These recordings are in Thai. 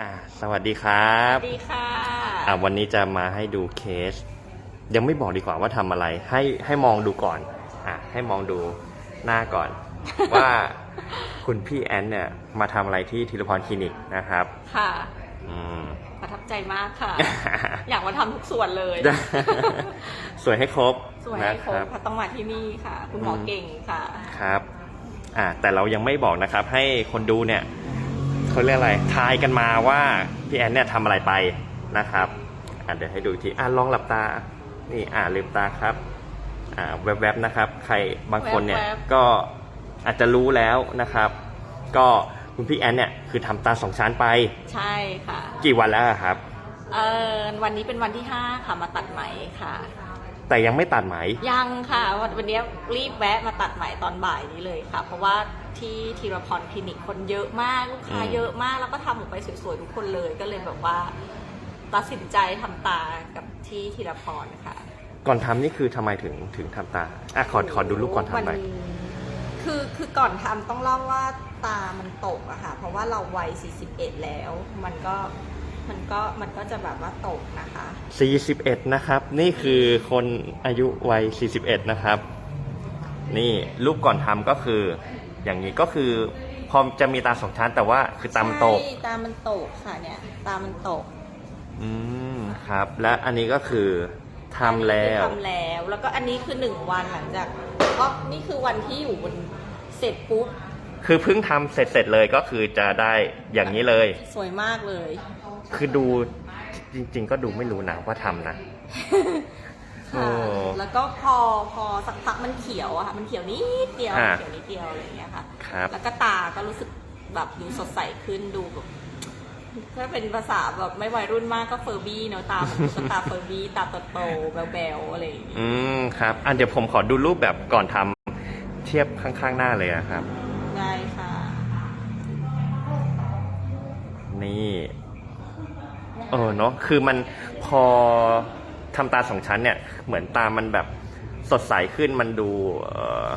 อ่าสวัสดีครับสวัสดีค่ะอ่าวันนี้จะมาให้ดูเคส ยังไม่บอกดีกว่าว่าทำอะไร ให้ให้มองดูก่อนอ่าให้มองดูหน้าก่อน ว่าคุณพี่แอนเนี่ยมาทำอะไรที่ธีรพรคลินิกนะครับ ค่ะ อืม ประทับใจมากค่ะ อยากมาทำทุกส่วนเลย สวยให้ครบสวยนะให้คครบรับค่ะต้องมาที่นี่ค่ะ คุณหมออืมเก่งค่ะ ครับ อ่าแต่เรายังไม่บอกนะครับ ให้คนดูเนี่ย เขาเรียกอะไรทายกันมาว่าพี่แอนเนี่ยทำอะไรไปนะครับอ่าเดี๋ยวให้ดูอีกทีอ่าลองหลับตา นี่อ่าลืมตาครับอ่าแวบๆนะครับ ใครบางคนเนี่ยแวบๆ ก็อาจจะรู้แล้วนะครับ ก็คุณพี่แอนเนี่ยคือทำตาสองชั้นไป ใช่ค่ะกี่วันแล้วอะครับ เอ่อวันนี้เป็นวันที่ 5 ค่ะมาตัดไหมค่ะ แต่ยังไม่ตัดไหม ยังค่ะวันวันนี้รีบแวะมาตัดไหมตอนบ่ายนี้เลยค่ะ เพราะว่า ที่ธีรพรคลินิกคนเยอะมากลูกค้าอืมเยอะมาก แล้วก็ทำออกไปสวยๆทุกคนเลยก็เลยแบบว่าตัดสินใจทำตากับที่ธีรพรค่ะ ก่อนทำนี่คือทำไมถึงถึงทำตาอะขอขอดูรูปก่อนทำไป มัคือคือก่อนทำต้องเล่าว่าตามันตกอะค่ะ เพราะว่าเราวัย 41 แล้ว มันก็มันก็มันก็จะแบบว่าตกนะคะ 41 นะครับ นี่คือคนอายุวัย 41 นะครับ นี่รูปก่อนทำก็คือ อย่างนี้ก็คือพอจะมีตาสองชั้นแต่ว่าคือตามันตก ใช่ตามันตกค่ะเนี่ย ตามันตกอืมครับ และอันนี้ก็คือทำแล้ว ทำแล้ว แล้วก็อันนี้คือหนึ่งวันหลังจากก็นี่คือวันที่อยู่บนเสร็จปุ๊บคือเพิ่งทำเสร็จเสร็จเลยก็คือจะได้อย่างนี้เลย สวยมากเลย คือดูจริง ๆ ก็ดูไม่รู้นะว่าทำนะ โอ้ค่ะแล้วก็พอพอสักพักมันเขียวอะค่ะ มันเขียวนิดเดียวอ่า เขียวนิดเดียวอะไรอย่างเงี้ยค่ะ ครับ แล้วก็ตาก็รู้สึกแบบดูสดใสขึ้นดูแบบถ้าเป็นภาษาแบบไม่วัยรุ่นมากก็เฟอร์บี้เนาะตาเหมือนตุ๊กตาเฟอร์บี้ตาโตๆแบวๆอะไรอย่างงี้อืมครับอะเดี๋ยวผมขอดูรูปแบบก่อนทำเทียบข้างๆหน้าเลยอะครับ ได้ค่ะ นี่ เออเนาะคือมันพอ ทำตาสองชั้นเนี่ยเหมือนตามันแบบสดใสขึ้นมันดูเออ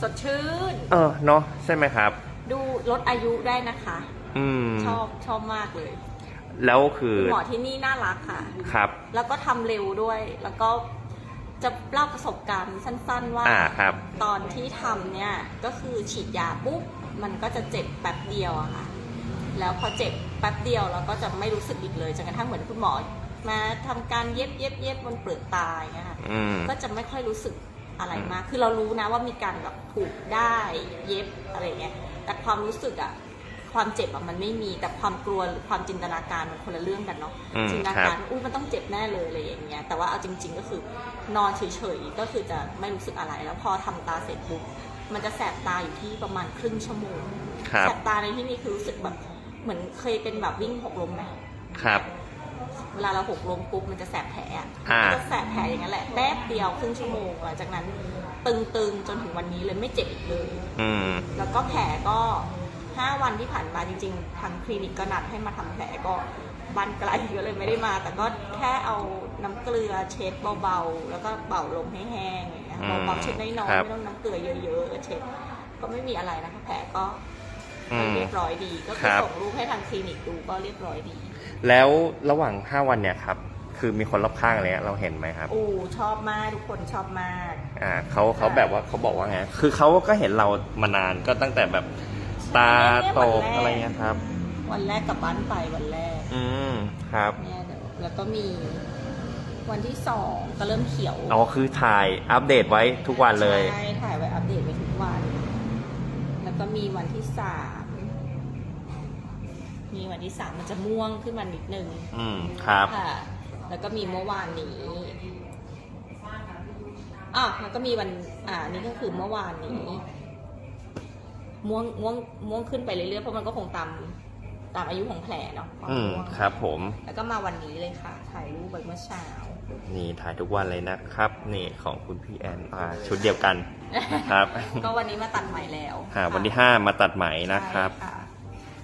สดชื่น เออเนาะใช่ไหมครับ ดูลดอายุได้นะคะ อืมชอบชอบมากเลย แล้วคือคุณหมอที่นี่น่ารักค่ะครับ แล้วก็ทำเร็วด้วยแล้วก็จะเล่าประสบการณ์สั้น ๆ ว่าอ่าครับตอนที่ทำเนี่ยก็คือฉีดยาปุ๊บมันก็จะเจ็บแป๊บเดียวอะค่ะ แล้วพอเจ็บแป๊บเดียวเราก็จะไม่รู้สึกอีกเลยจนกระทั่งเหมือนคุณหมอ มาทำการเย็บเย็บเย็บบนเปลือกตาอย่างเงี้ยค่ะอืม ก็จะไม่ค่อยรู้สึกอะไรมาก คือเรารู้นะว่ามีการแบบผูกได้เย็บอะไรเงี้ย แต่ความรู้สึกอะความเจ็บอะมันไม่มี แต่ความกลัวหรือความจินตนาการมันคนละเรื่องกันเนาะ อืมจินตนาครัการบอุ้ยมันต้องเจ็บแน่เลยอะไรอย่างเงี้ย แต่ว่าเอาจริง ๆ ก็คือนอนเฉยๆ ก็คือจะไม่รู้สึกอะไร แล้วพอทำตาเสร็จปุ๊บ มันจะแสบตาอยู่ที่ประมาณครึ่งชั่วโมง ครับ แสบตาในที่นี้คือรู้สึกแบบเหมือนเคยเป็นแบบวิ่งหกล้มไหม ครับ เวลาเราหกล้มปุ๊บมันจะแสบแผลอะอ่ามันจะแสบแผลอย่างนั้นแหละแป๊บเดียวครึ่งชั่วโมงหลังจากนั้น ตึงๆจนถึงวันนี้เลยไม่เจ็บอีกเลย อืม แล้วก็แผลก็ห้าวันที่ผ่านมาจริงๆ ทางคลินิกก็นัดให้มาทำแผลก็บ้านไกลก็เลยไม่ได้มา แต่ก็แค่เอาน้ำเกลือเช็ดเบาๆ แล้วก็เป่าลมให้แห้งอย่างเงี้ยอืมเบาๆเช็ดน้อยครัๆบไม่ต้องน้ำเกลือเยอะๆ เช็ด ก็ไม่มีอะไรนะคะแผลก็อืมเรียบร้อยดี ก็คืคอรับ ส่งรูปให้ทางคลินิกดูก็เรียบร้อยดี แล้วระหว่าง 5 วันเนี่ยครับ คือมีคนรอบข้างอะไรเงี้ยเราเห็นไหมครับโอ้ชอบมากทุกคนชอบมาก อ่าเขาเขาแบบว่าเขาบอกว่าไง คือเขาก็เห็นเรามานานก็ตั้งแต่แบบตาโตกอะไรเงี้ยครับ วันแรกกลับบ้านไปวันแรกอืมครับ เนี่ยเดี๋ยวแล้วก็มีวันที่สองก็เริ่มเขียวอ๋อคือถ่ายอัปเดตไว้ทุกวันเลย ใช่ถ่ายไว้อัปเดตไว้ทุกวัน แล้วก็มีวันที่สาม มีวันที่สามมันจะม่วงขึ้นมานิดนึงอืมครับ ค่ะ แล้วก็มีเมื่อวานนี้อะแล้วก็มีวัน อ่า นี่ก็คือเมื่อวานนี้ ม่วงม่วงม่วงขึ้นไปเรื่อยๆเพราะมันก็คงตามตามอายุของแผลเนาะความอืมม่วงครับผม แล้วก็มาวันนี้เลยค่ะ ถ่ายรูปไว้เมื่อเช้า นี่ถ่ายทุกวันเลยนะครับ นี่ของคุณพี่แอนอ่าชุดเดียวกันนะครับ ก็วันนี้มาตัดใหม่แล้วอ่าค่ะวันที่ห้ามาตัดไหมนะครับ ใช่ค่ะ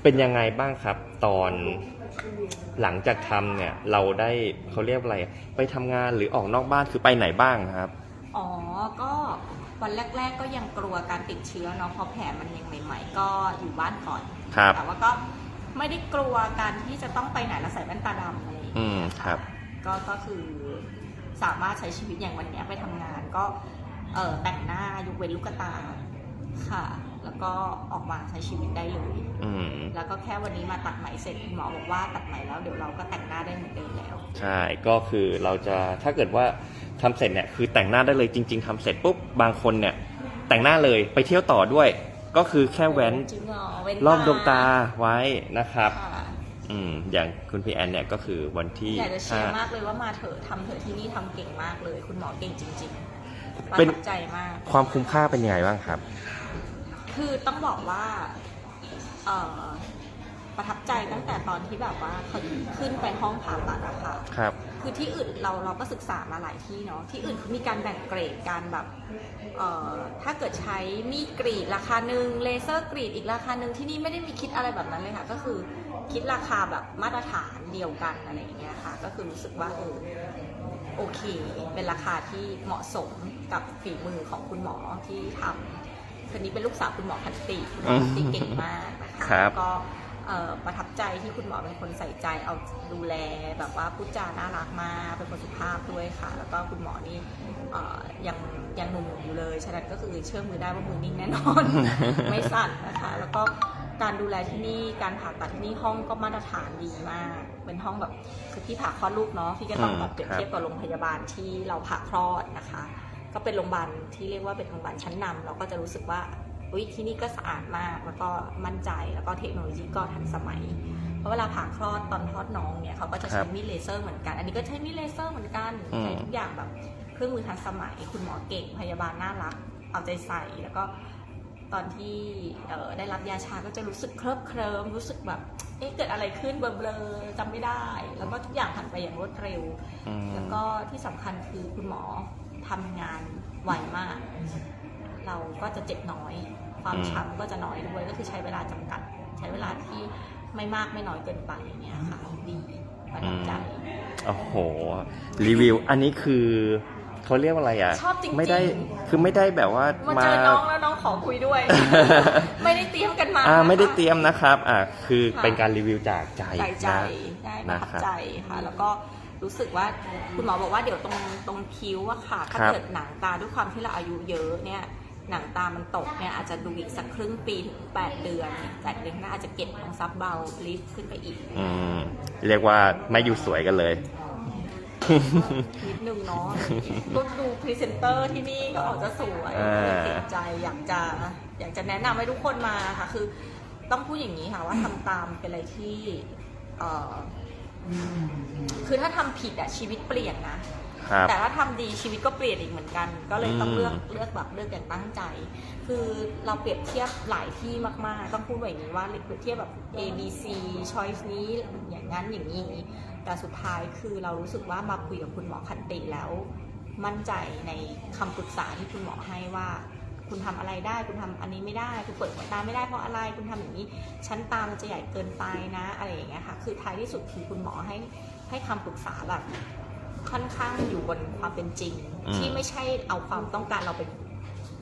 เป็นยังไงบ้างครับ ตอนหลังจากทำเนี่ย เราได้เขาเรียกอะไร ไปทำงานหรือออกนอกบ้านคือไปไหนบ้างครับ อ๋อ ก็วันแรก ๆ ก็ยังกลัวการติดเชื้อเนาะเพราะแผลมันยังใหม่ ๆ ก็อยู่บ้านก่อนครับแต่ว่าก็ไม่ได้กลัวการที่จะต้องไปไหนแล้วใส่แว่นตาดำอะไรอย่างอืเงี้ยมครับ ก็ก็คือสามารถใช้ชีวิตอย่างวันเนี้ยไปทำงานก็เออแต่งหน้ายกเว้นลูกตาค่ะ แล้วก็ออกมาใช้ชีวิตได้เลยอืมแล้วก็แค่วันนี้มาตัดไหมเสร็จคุณหมอบอกว่าตัดไหมแล้วเดี๋ยวเราก็แต่งหน้าได้เหมือนเดิมแล้ว ใช่ก็คือเราจะถ้าเกิดว่าทำเสร็จเนี่ยคือแต่งหน้าได้เลยจริง ๆทำเสร็จปุ๊บบางคนเนี่ยแต่งหน้าเลยไปเที่ยวต่อด้วย ก็คือแค่แว้นจริงเหรอเว้นรอบดวงตาไว้นะครับ ค่ะอืมอย่างคุณพี่แอนเนี่ยก็คือวันที่อยากจะเชียร์ห้า มากเลยว่ามาเถอะทำเถอะที่นี่ทำเก่งมากเลย คุณหมอเก่งจริงๆประเป็น ทับใจมาก ความคุ้มค่าเป็นยังไงบ้างครับ คือต้องบอกว่าเอ่อประทับใจตั้งแต่ตอนที่แบบว่าเขาขึ้นไปห้องผ่าตัดอะค่ะ ครับ คือที่อื่นเราเราก็ศึกษามาหลายที่เนาะ ที่อื่นเขามีการแบ่งเกรดการแบบเอ่อถ้าเกิดใช้มีดกรีดราคาหนึ่งเลเซอร์กรีดอีกราคาหนึ่งที่นี่ไม่ได้มีคิดอะไรแบบนั้นเลยค่ะ ก็คือคิดราคาแบบมาตรฐานเดียวกันอะไรอย่างเงี้ยค่ะ ก็คือรู้สึกว่าเออโอเค เป็นราคาที่เหมาะสมกับฝีมือของคุณหมอที่ทำ คนนี้เป็นลูกสาวคุณหมอคันติคุณหมอคันติเก่งมากนะคะครับแล้วก็เอ่อประทับใจที่คุณหมอเป็นคนใส่ใจเอาดูแลแบบว่าพูดจาน่ารักมากเป็นคนสุภาพด้วยค่ะ แล้วก็คุณหมอนี่เอ่อยังยังหนุ่มๆอยู่เลยฉะนั้นก็คือเชื่อมือได้ว่ามือนิ่งแน่นอน ไม่สั่นนะคะ แล้วก็การดูแลที่นี่การผ่าตัดที่นี่ห้องก็มาตรฐานดีมาก เป็นห้องแบบคือพี่ผ่าคลอดลูกเนาะพี่ก็ต้องแบบเปรียบเทียบกับโรงพยาบาลที่เราผ่าคลอดนะคะ ก็เป็นโรงพยาบาลที่เรียกว่าเป็นโรงพยาบาลชั้นนำเราก็จะรู้สึกว่าอุ้ยที่นี่ก็สะอาดมากแล้วก็มั่นใจแล้วก็เทคโนโลยีก็ทันสมัย เพราะเวลาผ่าคลอดตอนคลอดน้องเนี่ยเขาก็จะครัใช้บมีดเลเซอร์เหมือนกัน อันนี้ก็ใช้มีดเลเซอร์เหมือนกันอืมใช้ทุกอย่างแบบเครื่องมือทันสมัย คุณหมอเก่งพยาบาลน่ารัก เอาใจใส่แล้วก็ตอนที่เอ่อได้รับยาชาก็จะรู้สึกเคลิบเคลิ้มรู้สึกแบบเอ๊ะเกิดอะไรขึ้นเบลอๆจำไม่ได้ แล้วก็ทุกอย่างผ่านไปอย่างรวดเร็วอืมแล้วก็ที่สำคัญคือคุณหมอ ทำงานไวมาก เราก็จะเจ็บน้อย ความอืมช้ำก็จะน้อยด้วยก็คือใช้เวลาจำกัด ใช้เวลาที่ไม่มากไม่น้อยเกินไปอย่างเงี้ยค่ะดีประทับใจโอ้โห รีวิว อันนี้คือเขาเรียกว่าอะไรอะชอบจริงๆไม่ได้คือไม่ได้แบบว่ามามาเจอน้องแล้วน้องขอคุยด้วย ไม่ได้เตรียมกันมาอ่าไม่ได้นะคะเตรียมนะครับอ่าคือค่ะเป็นการรีวิวจากใจใจใจนะได้ประนะทับครับใจค่ะแล้วก็ รู้สึกว่าคุณหมอบอกว่าเดี๋ยวตรงตรงคิ้วอะค่ะถ้าครับเกิดหนังตาด้วยความที่เราอายุเยอะเนี่ยหนังตามันตกเนี่ยอาจจะดูอีกสักครึ่งปีถึง 8 เดือนแปดเดือนข้างหน้าอาจจะเก็บของซับเบาลิฟต์ขึ้นไปอีก อืม เรียกว่าไม่อยู่สวยกันเลยนิดนึงเนาะก็ดูพรีเซนเตอร์ที่นี่ก็ออกจะสวยอ่าเลยติดใจอยากจะอยากจะแนะนำให้ทุกคนมาค่ะ คือต้องพูดอย่างนี้ค่ะว่าทำตามเป็นอะไรที่เอ่อ คือถ้าทำผิดอะชีวิตเปลี่ยนนะ ครับ แต่ถ้าทำดีชีวิตก็เปลี่ยนอีกเหมือนกัน ก็เลยต้องอืม เลือกเลือกแบบเลือกอย่างตั้งใจ คือเราเปรียบเทียบหลายที่มากๆ ต้องพูดแบบนี้ว่าเปรียบเทียบแบบ A B C choice นี้อย่างนั้นอย่างนี้ แต่สุดท้ายคือเรารู้สึกว่ามาคุยกับคุณหมอคันติแล้ว มั่นใจในคำปรึกษาที่คุณหมอให้ว่า คุณทำอะไรได้ คุณทำอันนี้ไม่ได้ คุณเปิดขนตาไม่ได้เพราะอะไร คุณทำอย่างนี้ ชั้นตามันจะใหญ่เกินไปนะ อะไรอย่างเงี้ยค่ะ คือท้ายที่สุดคือคุณหมอให้ให้คำปรึกษาแบบค่อนข้างอยู่บนความเป็นจริงอืมที่ไม่ใช่เอาความต้องการเราเป็น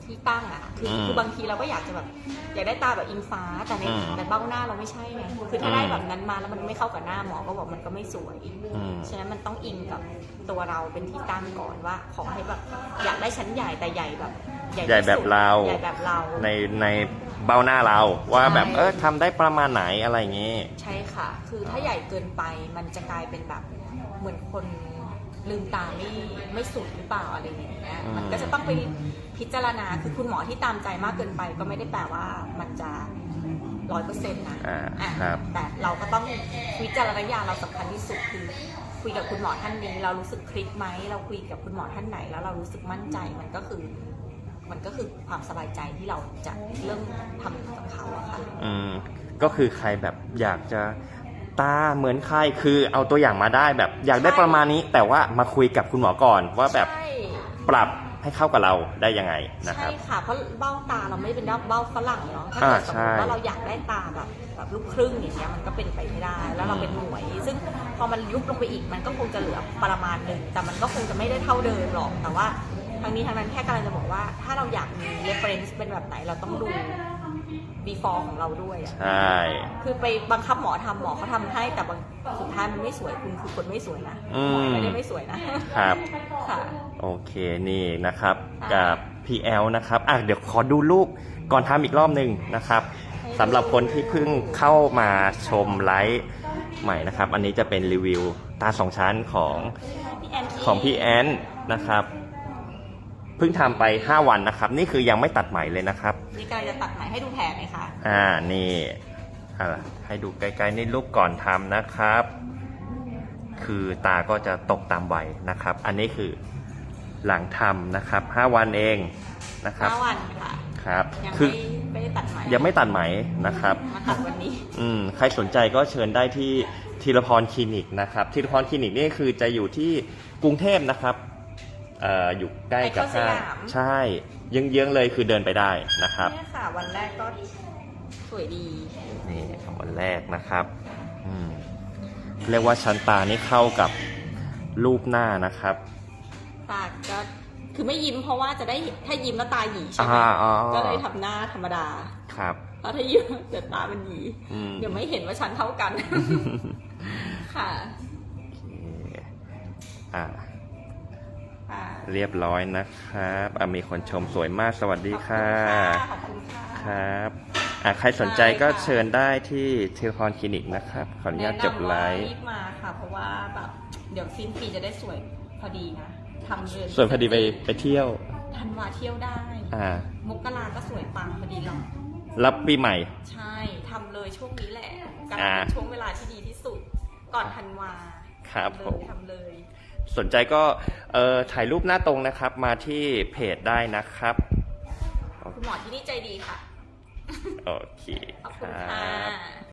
ที่ตั้งอะคืออมคือบางทีเราก็อยากจะแบบอยากได้ตาแบบอิงฟ้าแต่ในอืมแต่เบ้าหน้าเราไม่ใช่ไงคือถ้าอืมได้แบบนั้นมาแล้วมันไม่เข้ากับหน้าหมอก็บอกมันก็ไม่สวยอืม ฉะนั้นมันต้องอิงกับตัวเราเป็นที่ตั้งก่อนว่า ขอให้แบบอยากได้ชั้นใหญ่แต่ใหญ่แบบใหญ่ที่แบบสุดเรา ใหญ่แบบเรา ในในเบ้าหน้าเราว่าแบบใช่ เออทำได้ประมาณไหนอะไรอย่างงี้ ใช่ค่ะ คือถ้าใหญ่เกินไปมันจะกลายเป็นแบบเหมือนคน ลืมตาไม่ไม่สุดหรือเปล่าอะไรอย่างเงี้ยอืมมันก็จะต้องไปพิจารณา คือคุณหมอที่ตามใจมากเกินไป ก็ไม่ได้แปลว่ามันจะร้อยเปอร์เซ็นต์นะอ่าอะครับ แต่เราก็ต้องวิจารณญาณเราสำคัญที่สุดคือ คุยกับคุณหมอท่านนี้ เรารู้สึกคลิกไหม เราคุยกับคุณหมอท่านไหน แล้วเรารู้สึกมั่นใจมันก็คือ มันก็คือความสบายใจที่เราจะเริ่มทำกับเขาอะค่ะ อืมก็คือใครแบบอยากจะ ตาเหมือนใครคือเอาตัวอย่างมาได้แบบอยากได้ใช่ประมาณนี้ แต่ว่ามาคุยกับคุณหมอก่อนว่าแบบใช่ปรับให้เข้ากับเราได้ยังไงนะครับ ใช่ค่ะเพราะเบ้าตาเราไม่ได้เป็นเบ้าฝรั่งเนาะถ้าอ่าเกิดสมมติใช่ว่าเราอยากได้ตาแบบแบบลูกครึ่งอย่างเงี้ยมันก็เป็นไปไม่ได้ แล้วเราเป็นหมวย ซึ่งพอมันยุบลงไปอีกมันก็คงจะเหลือประมาณหนึ่งแต่มันก็คงจะไม่ได้เท่าเดิมหรอกแต่ว่าทางนี้ทางนั้นแค่กำลังจะบอกว่าถ้าเราอยากมี reference เป็นแบบไหนเราต้องดู before ของเราด้วยอะใช่ คือไปบังคับหมอทำหมอเขาทำให้แต่บางสุดท้ายมันไม่สวยคุณคือคนไม่สวยนะอืหมอมไม่ได้ไม่สวยนะครับ ค่ะ โอเคนี่นะครับค่ะกับ PL นะครับอะเดี๋ยวขอดูรูปก่อนทำอีกรอบหนึ่งนะครับให้ดูสำหรับคนที่เพิ่งเข้ามาชมไลฟ์ใหม่นะครับ อันนี้จะเป็นรีวิวตาสองชั้นของพี่แอนของพี่แอนนะครับ เพิ่งทำไป 5 วันนะครับ นี่คือยังไม่ตัดไหมเลยนะครับ นี่กำลังจะตัดไหมให้ดูแผลไหมคะ อ่านี่อ่าให้ดูใกล้ๆในรูปก่อนทำนะครับ คือตาก็จะตกตามวัยนะครับ อันนี้คือหลังทำนะครับ 5 วันเองนะครับห้าวันค่ะครับ ยังคือไม่ไม่ได้ตัดไหมยังไม่ตัดไหมนะครับ มาตัดวันนี้ อืมใครสนใจก็เชิญได้ที่ธีรพรคลินิกนะครับธีรพรคลินิกนี่คือจะอยู่ที่กรุงเทพนะครับ เอ่ออยู่ใกล้กับไอคอนสห้างยาม ใช่เยื้องๆเลยคือเดินไปได้นะครับ เนี่ยค่ะ วันแรกก็สวยดี นี่วันแรกนะครับอืมเรียกว่าชั้นตานี่เข้ากับรูปหน้านะครับปากก็คือไม่ยิ้มเพราะว่าจะได้ถ้ายิ้มแล้วตาหยีใช่ไหมอ่าอ๋อก็เลยทำหน้าธรรมดาครับ เพราะถ้ายิ้มเดี๋ยวตามันหยีอืม เดี๋ยวไม่เห็นว่าชั้นเท่ากัน ค่ะ โอเคอ่าอ่า เรียบร้อยนะครับอะมีคนชมสวยมากสวัสดีค่ะ ขอบคุณค่ะครับอะใครสนใจก็ได้ค่ะเชิญได้ที่เทลคอนคลินิกนะครับ ขออนุญาตจบไลแนะนำว่าฟ์ รีบมาค่ะ เพราะว่าแบบเดี๋ยวสิ้นปีจะได้สวยพอดีนะทำเดือนส่วนพอดีไปไปเที่ยว ธันวาเที่ยวได้ อ่า มกราก็สวยปังพอดีหรอกรับปีใหม่ ใช่ทำเลยช่วงนี้แหละกำลังอ่าเป็นช่วงเวลาที่ดีที่สุด ก่อนธันวาครับทำผเลยมทำเลย สนใจก็เอ่อถ่ายรูปหน้าตรงนะครับ มาที่เพจได้นะครับ คุณหมอที่นี่ใจดีค่ะ โอเคขอบคคุณรัค่ะบ